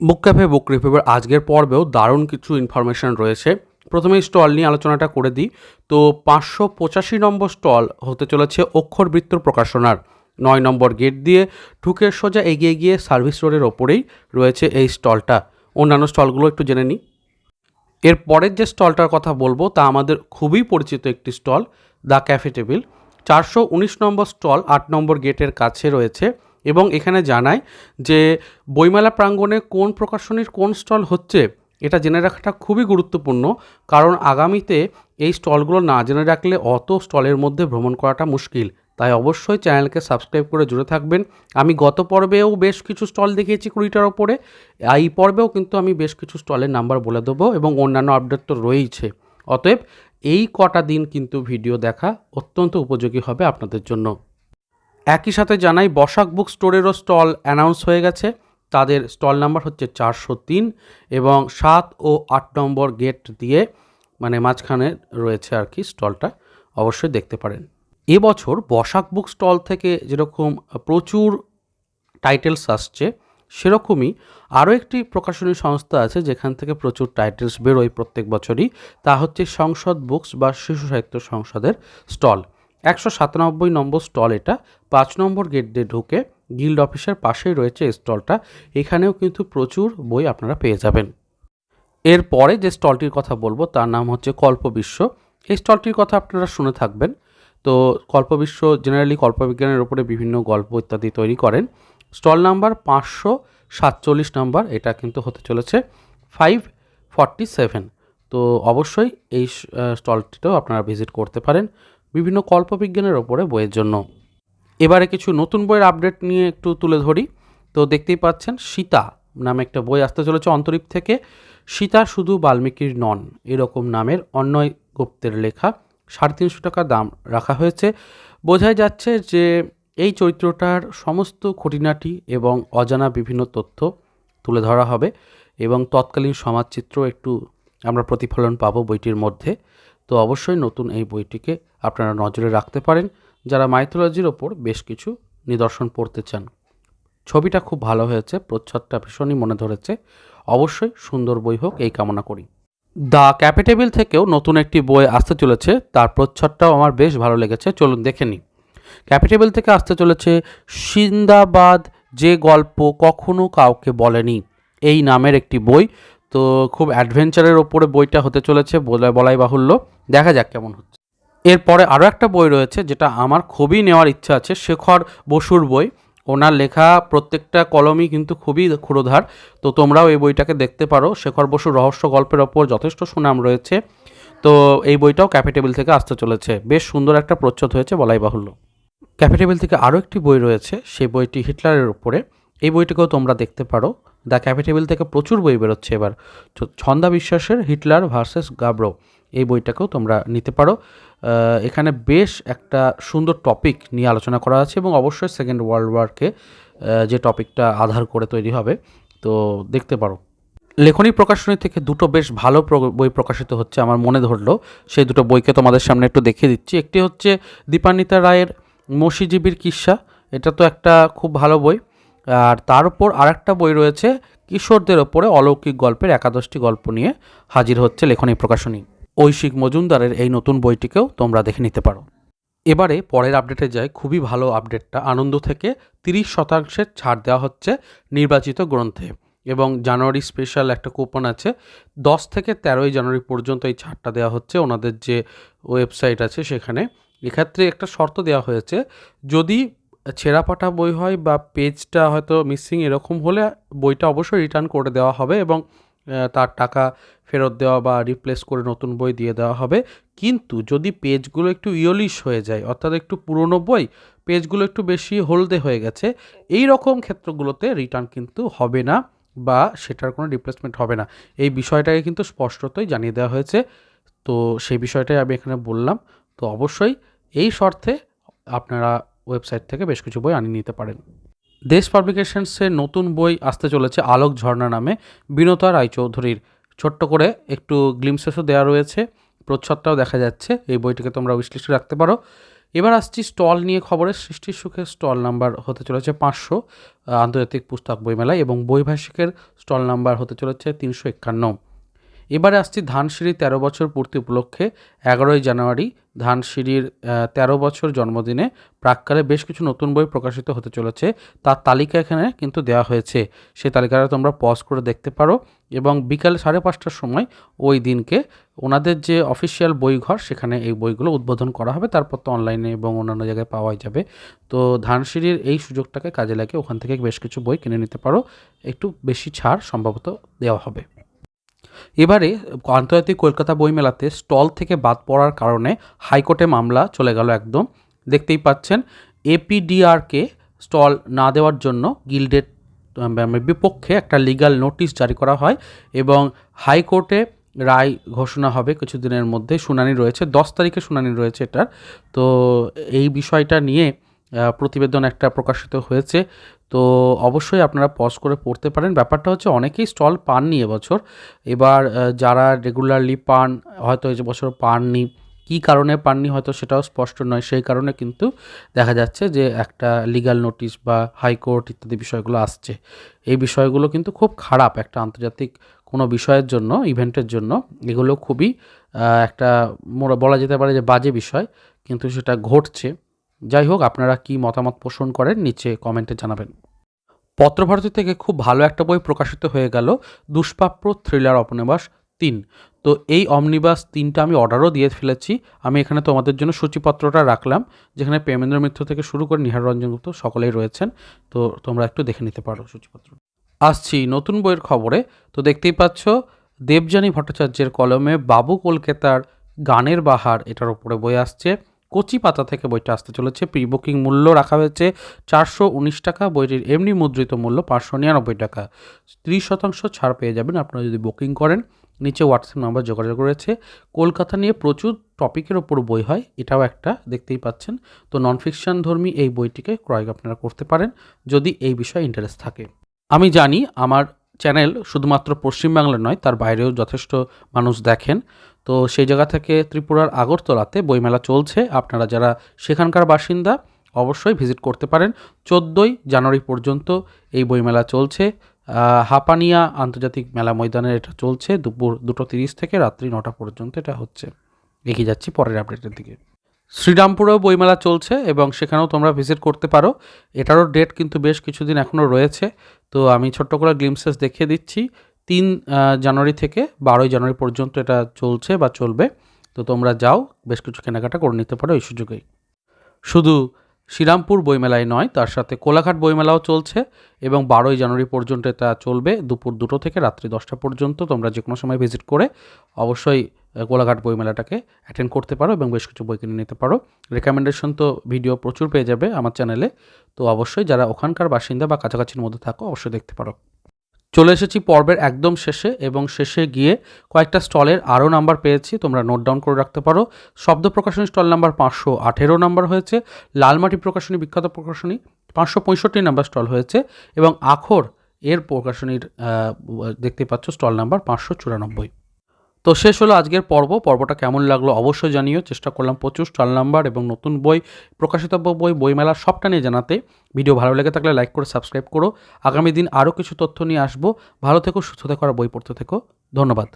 বুক cafe, বুক রিভিউয়ের আজকের পর্বেও দারুণ কিছু ইনফরমেশন রয়েছে। প্রথমে স্টল নিয়ে আলোচনাটা করে দিই। তো পাঁচশো পঁচাশি নম্বর স্টল হতে চলেছে অক্ষর বৃত্ত প্রকাশনার। নয় নম্বর গেট দিয়ে ঢুকে সোজা এগিয়ে গিয়ে সার্ভিস রোডের ওপরেই রয়েছে এই স্টলটা অন্যান্য স্টলগুলো একটু জেনে নিই। এর পরের যে স্টলটার কথা বলব, তা আমাদের খুবই পরিচিত একটি স্টল দ্য ক্যাফে টেবিল চারশো উনিশ নম্বর স্টল আট নম্বর গেটের কাছে রয়েছে। এবং এখানে জানায় যে বইমেলা প্রাঙ্গণে কোন প্রকাশনীর কোন স্টল হচ্ছে, এটা জেনে রাখাটা খুবই গুরুত্বপূর্ণ। কারণ আগামীতে এই স্টলগুলো না জেনে রাখলে অত স্টলের মধ্যে ভ্রমণ করাটা মুশকিল। তাই অবশ্যই চ্যানেলকে সাবস্ক্রাইব করে জুড়ে থাকবেন। আমি গত পর্বেও বেশ কিছু স্টল দেখিয়েছি কুড়িটার ওপরে। এই পর্বেও কিন্তু আমি বেশ কিছু স্টলের নাম্বার বলে দেবো এবং অন্যান্য আপডেট তো রয়েইছে। অতএব এই কটা দিন কিন্তু ভিডিও দেখা অত্যন্ত উপযোগী হবে আপনাদের জন্য। একই সাথে জানাই, বসাক বুক স্টোরেরও স্টল অ্যানাউন্স হয়ে গেছে। তাদের স্টল নাম্বার হচ্ছে চারশো তিন এবং সাত ও আট নম্বর গেট দিয়ে মানে মাঝখানে রয়েছে আর কি স্টলটা, অবশ্যই দেখতে পারেন। এবছর বসাক বুক স্টল থেকে যেরকম প্রচুর টাইটেলস আসছে, সেরকমই আরও একটি প্রকাশনী সংস্থা আছে যেখান থেকে প্রচুর টাইটেলস বেরোয় প্রত্যেক বছরই। তা হচ্ছে সংসদ বুকস বা শিশু সাহিত্য সংসদের স্টল। একশো সাতানব্বই নম্বর স্টল এটা। পাঁচ নম্বর গেট দিয়ে ঢুকে গিল্ড অফিসের পাশেই রয়েছে স্টলটা। এখানেও কিন্তু প্রচুর বই আপনারা পেয়ে যাবেন। এরপরে যে স্টলটির কথা বলব, তার নাম হচ্ছে কল্পবিশ্ব এই স্টলটির কথা আপনারা শুনে থাকবেন। তো কল্পবিশ্ব জেনারেলি কল্পবিজ্ঞানের ওপরে বিভিন্ন গল্প ইত্যাদি তৈরি করেন। স্টল নাম্বার পাঁচশো সাতচল্লিশ নাম্বার, এটা কিন্তু হতে চলেছে ফাইভ ফর্টি সেভেন তো অবশ্যই এই স্টলটিতেও আপনারা ভিজিট করতে পারেন। বিভিন্ন কল্পবিজ্ঞানের ওপরে বইয়ের জন্য। এবারে কিছু নতুন বইয়ের আপডেট নিয়ে একটু তুলে ধরি। তো দেখতেই পাচ্ছেন, সীতা নামে একটা বই আসতে চলেছে অন্তরীপ থেকে। সীতা শুধু বাল্মীকির নন, এরকম নামের অন্যয় গুপ্তের লেখা সাড়ে তিনশো টাকা দাম রাখা হয়েছে। বোঝাই যাচ্ছে যে এই চরিত্রটার সমস্ত খুঁটিনাটি এবং অজানা বিভিন্ন তথ্য তুলে ধরা হবে এবং তৎকালীন সমাজচিত্র একটু আমরা প্রতিফলন পাবো বইটির মধ্যে। তো অবশ্যই নতুন এই বইটিকে আপনারা নজরে রাখতে পারেন। যারা মাইথোলজির ওপর বেশ কিছু নিদর্শন পড়তে চান। ছবিটা খুব ভালো হয়েছে, প্রচ্ছদটা ভীষণই মনে ধরেছে। অবশ্যই সুন্দর বই হোক, এই কামনা করি। দ্য ক্যাপিটেবিল থেকেও নতুন একটি বই আসতে চলেছে, তার প্রচ্ছদটাও আমার বেশ ভালো লেগেছে, চলুন দেখে নিই। ক্যাপিটেবল থেকে আসতে চলেছে, সিন্দাবাদ, যে গল্প কখনো কাউকে বলেনি। এই নামের একটি বই তো খুব অ্যাডভেঞ্চারের ওপরে বইটা হতে চলেছে, বলা বলাই বাহুল্য। দেখা যাক কেমন হচ্ছে। এরপরে আরও একটা বই রয়েছে, যেটা আমার খুবই নেওয়ার ইচ্ছা আছে, শেখর বসুর বই। ওনার লেখা প্রত্যেকটা কলমই কিন্তু খুবই ক্ষুরোধার। তো তোমরাও এই বইটাকে দেখতে পারো। শেখর বসুর রহস্য গল্পের ওপর যথেষ্ট সুনাম রয়েছে। তো এই বইটাও ক্যাপিটেবল থেকে আসতে চলেছে। বেশ সুন্দর একটা প্রচ্ছদ হয়েছে, বলাই বাহুল্য। ক্যাপিটেবল থেকে আরও একটি বই রয়েছে, সেই বইটি হিটলারের উপরে। এই বইটিকেও তোমরা দেখতে পারো। দ্য ক্যাপিটেবল থেকে প্রচুর বই বেরোচ্ছে এবার। ছন্দা বিশ্বাসের হিটলার ভার্সেস গাব্রো, এই বইটাকেও তোমরা নিতে পারো। এখানে বেশ একটা সুন্দর টপিক নিয়ে আলোচনা করা আছে এবং অবশ্যই সেকেন্ড ওয়ার্ল্ড ওয়ারকে যে টপিকটা আধার করে তৈরি হবে, তো দেখতে পারো। লেখনী প্রকাশনী থেকে দুটো বেশ ভালো বই প্রকাশিত হচ্ছে আমার মনে ধরলো। সেই দুটো বইকে তোমাদের সামনে একটু দেখিয়ে দিচ্ছি। একটি হচ্ছে দীপান্বিতা রায়ের মসিজীবীর কিস্সা এটা তো একটা খুব ভালো বই। আর তার উপর আরেকটা বই রয়েছে, কিশোরদের ওপরে অলৌকিক গল্পের একাদশটি গল্প নিয়ে হাজির হচ্ছে লেখনী প্রকাশনী। ঐশিক মজুমদারের এই নতুন বইটিকেও তোমরা দেখে নিতে পারো। এবারে পরের আপডেটে যায় খুবই ভালো আপডেটটা। আনন্দ থেকে তিরিশ শতাংশের ছাড় দেওয়া হচ্ছে নির্বাচিত গ্রন্থে এবং জানুয়ারি স্পেশাল একটা কুপন আছে। দশ থেকে তেরোই জানুয়ারি পর্যন্ত এই ছাড়টা দেওয়া হচ্ছে। ওনাদের যে ওয়েবসাইট আছে সেখানে। এক্ষেত্রে একটা শর্ত দেওয়া হয়েছে, যদি ছেঁড়াপাটা বই হয় বা পেজটা হয়তো মিসিং এরকম হলে বইটা অবশ্যই রিটার্ন করে দেওয়া হবে এবং তার টাকা ফেরত দেওয়া বা রিপ্লেস করে নতুন বই দিয়ে দেওয়া হবে। কিন্তু যদি পেজগুলো একটু ইয়লিশ হয়ে যায়, অর্থাৎ একটু পুরনো বই, পেজগুলো একটু বেশি হলদে হয়ে গেছে, এই রকম ক্ষেত্রগুলোতে রিটার্ন কিন্তু হবে না বা সেটার কোনো রিপ্লেসমেন্ট হবে না। এই বিষয়টাকে কিন্তু স্পষ্টতই জানিয়ে দেওয়া হয়েছে। তো সেই বিষয়টাই আমি এখানে বললাম। তো অবশ্যই এই শর্তে আপনারা ওয়েবসাইট থেকে বেশ কিছু বই আনিয়ে নিতে পারেন। দেশ পাবলিকেশনসের নতুন বই আসতে চলেছে আলোক ঝর্ণা নামে বিনতা রায়চৌধুরীর। ছোট্ট করে একটু গ্লিমসেসও দেওয়া রয়েছে, প্রচ্ছদটাও দেখা যাচ্ছে, এই বইটিকে তোমরা উইশলিস্টে রাখতে পারো। এবার আসছি স্টল নিয়ে খবরের সৃষ্টির সুখের স্টল নাম্বার হতে চলেছে পাঁচশো আন্তর্জাতিক পুস্তক বইমেলায় এবং বৈভাষিকের স্টল নাম্বার হতে চলেছে তিনশো একান্ন। এবারে আসছি ধানসিঁড়ি তেরো বছর পূর্তি উপলক্ষে এগারোই জানুয়ারি ধানসিঁড়ির তেরো বছর জন্মদিনে প্রাককালে বেশ কিছু নতুন বই প্রকাশিত হতে চলেছে। তার তালিকা এখানে কিন্তু দেওয়া হয়েছে। সেই তালিকাটা তোমরা পজ করে দেখতে পারো এবং বিকাল সাড়ে পাঁচটার সময় ওই দিনকে ওনাদের যে অফিসিয়াল বইঘর, সেখানে এই বইগুলো উদ্বোধন করা হবে। তারপর তো অনলাইনে এবং অন্যান্য জায়গায় পাওয়াই যাবে। তো ধানসিঁড়ির এই সুযোগটাকে কাজে লাগিয়ে ওখান থেকে বেশ কিছু বই কিনে নিতে পারো। একটু বেশি ছাড় সম্ভবত দেওয়া হবে। এবারে আন্তর্জাতিক কলকাতা বইমেলাতে স্টল থেকে বাদ পড়ার কারণে হাইকোর্টে মামলা চলে গেল একদম। দেখতেই পাচ্ছেন, এপিডিআরকে স্টল না দেওয়ার জন্য গিল্ডের বিপক্ষে একটা লিগাল নোটিশ জারি করা হয় এবং হাইকোর্টে রায় ঘোষণা হবে কিছুদিনের মধ্যে। শুনানি রয়েছে, দশ তারিখে শুনানি রয়েছে এটার। তো এই বিষয়টা নিয়ে প্রতিবেদন একটা প্রকাশিত হয়েছে। তো অবশ্যই আপনারা পজ করে পড়তে পারেন। ব্যাপারটা হচ্ছে অনেকেই স্টল পাননি এবছর। এবার যারা রেগুলারলি পান, হয়তো এই বছর পাননি, কী কারণে পাননি হয়তো সেটাও স্পষ্ট নয়। সেই কারণে কিন্তু দেখা যাচ্ছে যে একটা লিগাল নোটিশ বা হাইকোর্ট ইত্যাদি বিষয়গুলো আসছে। এই বিষয়গুলো কিন্তু খুব খারাপ একটা আন্তর্জাতিক কোনো বিষয়ের জন্য ইভেন্টের জন্য। এগুলো খুবই একটা বলা যেতে পারে যে বাজে বিষয়। কিন্তু সেটা ঘটছে। যাই হোক, আপনারা কি মতামত পোষণ করেন নিচে কমেন্টে জানাবেন। পত্রভারতী থেকে খুব ভালো একটা বই প্রকাশিত হয়ে গেল, দুষ্প্রাপ্য থ্রিলার অপনিবাস তিন। তো এই অমনিবাস তিনটা আমি অর্ডারও দিয়ে ফেলেছি। আমি এখানে তোমাদের জন্য সূচিপত্রটা রাখলাম, যেখানে প্রেমেন্দ্র মিত্র থেকে শুরু করে নিহার রঞ্জন গুপ্ত সকলেই রয়েছেন। তো তোমরা একটু দেখে নিতে পারো সূচিপত্র। আসছি নতুন বইয়ের খবরে। তো দেখতেই পাচ্ছ, দেবযানী ভট্টাচার্যের কলমে বাবু কলকাতার গানের বাহার, এটার উপরে বই আসছে। কচি পাতা থেকে বইটা আসতে চলেছে। প্রি বুকিং মূল্য রাখা হয়েছে চারশো উনিশ টাকা, বইটির এমনি মুদ্রিত মূল্য পাঁচশো নিরানব্বই টাকা। ত্রিশ শতাংশ ছাড় পেয়ে যাবেন আপনারা যদি বুকিং করেন। নিচে হোয়াটসঅ্যাপ নাম্বার যোগাযোগ রয়েছে। কলকাতা নিয়ে প্রচুর টপিকের ওপর বই হয়, এটাও একটা, দেখতেই পাচ্ছেন। তো নন ফিকশন ধর্মী এই বইটিকে ক্রয় আপনারা করতে পারেন, যদি এই বিষয়ে ইন্টারেস্ট থাকে। আমি জানি আমার চ্যানেল শুধুমাত্র পশ্চিমবাংলার নয়, তার বাইরেও যথেষ্ট মানুষ দেখেন। তো সেই জায়গা থেকে ত্রিপুরার আগরতলাতে বইমেলা চলছে। আপনারা যারা সেখানকার বাসিন্দা, অবশ্যই ভিজিট করতে পারেন। চোদ্দোই জানুয়ারি পর্যন্ত এই বইমেলা চলছে। হাপানিয়া আন্তর্জাতিক মেলা ময়দানে এটা চলছে। দুপুর দুটো তিরিশ থেকে রাত্রি নটা পর্যন্ত এটা হচ্ছে। এগিয়ে যাচ্ছি পরের আপডেটের দিকে। শ্রীরামপুরেও বইমেলা চলছে এবং সেখানেও তোমরা ভিজিট করতে পারো। এটারও ডেট কিন্তু বেশ কিছুদিন এখনও রয়েছে। তো আমি ছোট্ট করে গ্লিমসেস দেখিয়ে দিচ্ছি। তিন জানুয়ারি থেকে বারোই জানুয়ারি পর্যন্ত এটা চলছে বা চলবে। তো তোমরা যাও, বেশ কিছু কেনাকাটা করে নিতে পারো এই সুযোগেই। শুধু শ্রীরামপুর বইমেলায় নয়, তার সাথে কোলাঘাট বইমেলাও চলছে এবং বারোই জানুয়ারি পর্যন্ত এটা চলবে। দুপুর দুটো থেকে রাত্রি দশটা পর্যন্ত তোমরা যে কোনো সময় ভিজিট করে অবশ্যই কোলাঘাট বইমেলাটাকে অ্যাটেন্ড করতে পারো এবং বেশ কিছু বই কিনে নিতে পারো। রেকমেন্ডেশন তো ভিডিও প্রচুর পেয়ে যাবে আমার চ্যানেলে তো অবশ্যই যারা ওখানকার বাসিন্দা বা কাছাকাছির মধ্যে থাকো, অবশ্যই দেখতে পারো। চলে এসেছি পর্বের একদম শেষে এবং শেষে গিয়ে কয়েকটা স্টলের আরও নাম্বার পেয়েছি, তোমরা নোট ডাউন করে রাখতে পারো। শব্দ প্রকাশনী স্টল নাম্বার পাঁচশো আঠেরো নাম্বার হয়েছে, লালমাটি প্রকাশনী, বিখ্যাত প্রকাশনী, পাঁচশো পঁয়ষট্টি নাম্বার স্টল হয়েছে এবং আখর এর প্রকাশনীর দেখতে পাচ্ছ স্টল নাম্বার পাঁচশো চুরানব্বই। তো শেষ হলো আজকের পর্ব। পর্বটা কেমন লাগল অবশ্যই জানিও। চেষ্টা করলাম প্রচুর স্টল নাম্বার এবং নতুন বই প্রকাশিতব্য বই, বইমেলা সবটা নিয়ে জানাতে। ভিডিও ভালো লেগে থাকলে লাইক করে, সাবস্ক্রাইব করো। আগামী দিন আরও কিছু তথ্য নিয়ে আসব। ভালো থেকো, সুস্থ থেকো, আর বই পড়তে থেকো। ধন্যবাদ।